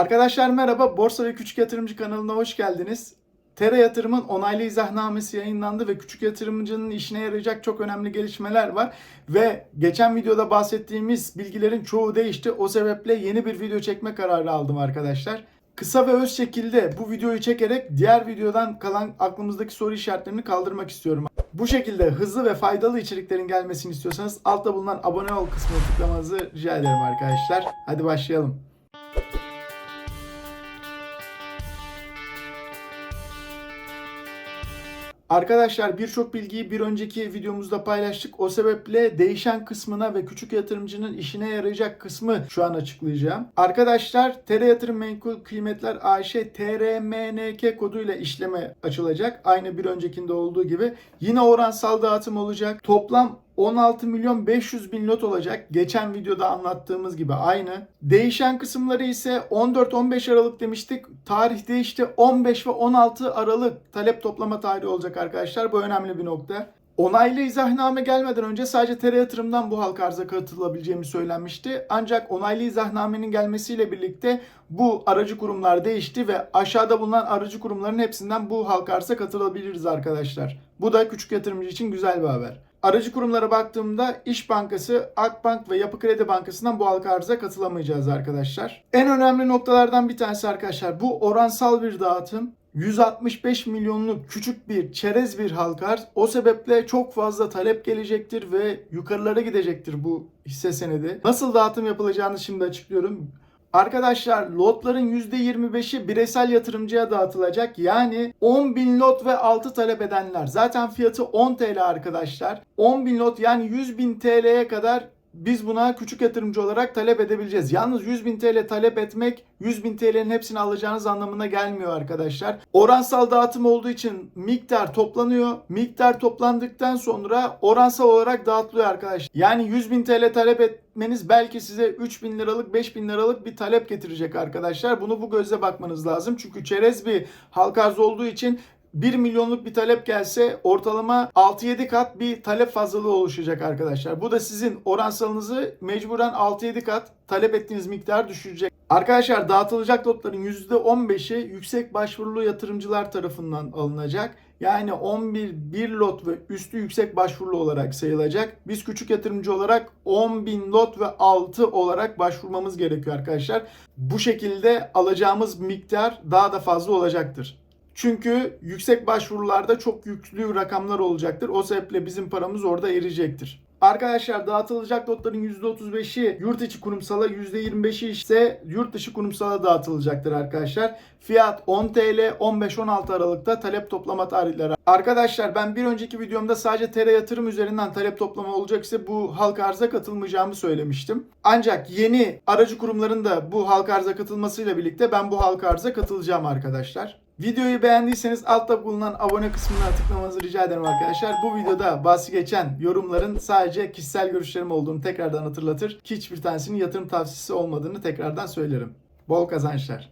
Arkadaşlar merhaba. Borsa ve Küçük Yatırımcı kanalına hoş geldiniz. Tera Yatırım'ın onaylı izahnamesi yayınlandı ve küçük yatırımcının işine yarayacak çok önemli gelişmeler var. Ve geçen videoda bahsettiğimiz bilgilerin çoğu değişti. O sebeple yeni bir video çekme kararı aldım arkadaşlar. Kısa ve öz şekilde bu videoyu çekerek diğer videodan kalan aklımızdaki soru işaretlerini kaldırmak istiyorum. Bu şekilde hızlı ve faydalı içeriklerin gelmesini istiyorsanız altta bulunan abone ol kısmına tıklamanızı rica ederim arkadaşlar. Hadi başlayalım. Arkadaşlar birçok bilgiyi bir önceki videomuzda paylaştık. O sebeple değişen kısmına ve küçük yatırımcının işine yarayacak kısmı şu an açıklayacağım. Arkadaşlar TR Yatırım Menkul Kıymetler AŞ TRMNK koduyla işleme açılacak. Aynı bir öncekinde olduğu gibi. Yine oransal dağıtım olacak. Toplam 16 milyon 500 bin lot olacak. Geçen videoda anlattığımız gibi aynı. Değişen kısımları ise 14-15 Aralık demiştik. Tarih değişti. 15 ve 16 Aralık talep toplama tarihi olacak arkadaşlar. Bu önemli bir nokta. Onaylı izahname gelmeden önce sadece TR yatırımdan bu halka arza katılabileceğimi söylenmişti. Ancak onaylı izahnamenin gelmesiyle birlikte bu aracı kurumlar değişti ve aşağıda bulunan aracı kurumların hepsinden bu halka arza katılabiliriz arkadaşlar. Bu da küçük yatırımcı için güzel bir haber. Aracı kurumlara baktığımda İş Bankası, Akbank ve Yapı Kredi Bankası'ndan bu halka arıza katılamayacağız arkadaşlar. En önemli noktalardan bir tanesi arkadaşlar bu oransal bir dağıtım. 165 milyonluk küçük bir çerez bir halka arz. O sebeple çok fazla talep gelecektir ve yukarılara gidecektir bu hisse senedi. Nasıl dağıtım yapılacağını şimdi açıklıyorum. Arkadaşlar lotların %25'i bireysel yatırımcıya dağıtılacak. Yani 10 bin lot ve altı talep edenler. Zaten fiyatı 10 TL arkadaşlar. 10 bin lot yani 100 bin TL'ye kadar biz buna küçük yatırımcı olarak talep edebileceğiz. Yalnız 100 bin TL talep etmek 100 bin TL'nin hepsini alacağınız anlamına gelmiyor arkadaşlar. Oransal dağıtım olduğu için miktar toplanıyor. Miktar toplandıktan sonra oransal olarak dağıtılıyor arkadaşlar. Yani 100 bin TL talep etmeniz belki size 3 bin liralık 5 bin liralık bir talep getirecek arkadaşlar. Bunu bu gözle bakmanız lazım. Çünkü çerez bir halka arz olduğu için 1 milyonluk bir talep gelse ortalama 6-7 kat bir talep fazlalığı oluşacak arkadaşlar. Bu da sizin oransalınızı mecburen 6-7 kat talep ettiğiniz miktar düşürecek. Arkadaşlar dağıtılacak lotların %15'i yüksek başvurulu yatırımcılar tarafından alınacak. Yani 11 bir lot ve üstü yüksek başvurulu olarak sayılacak. Biz küçük yatırımcı olarak 10 bin lot ve altı olarak başvurmamız gerekiyor arkadaşlar. Bu şekilde alacağımız miktar daha da fazla olacaktır. Çünkü yüksek başvurularda çok yüklü rakamlar olacaktır. O sebeple bizim paramız orada eriyecektir. Arkadaşlar dağıtılacak lotların %35'i yurt içi kurumsala, %25'i ise yurt dışı kurumsala dağıtılacaktır arkadaşlar. Fiyat 10 TL 15-16 Aralık'ta talep toplama tarihleri. Arkadaşlar ben bir önceki videomda sadece TR yatırım üzerinden talep toplama olacak ise bu halka arza katılmayacağımı söylemiştim. Ancak yeni aracı kurumların da bu halka arza katılmasıyla birlikte ben bu halka arza katılacağım arkadaşlar. Videoyu beğendiyseniz altta bulunan abone kısmına tıklamanızı rica ederim arkadaşlar. Bu videoda bahsi geçen yorumların sadece kişisel görüşlerim olduğunu tekrardan hatırlatır. Hiçbir tanesinin yatırım tavsiyesi olmadığını tekrardan söylerim. Bol kazançlar.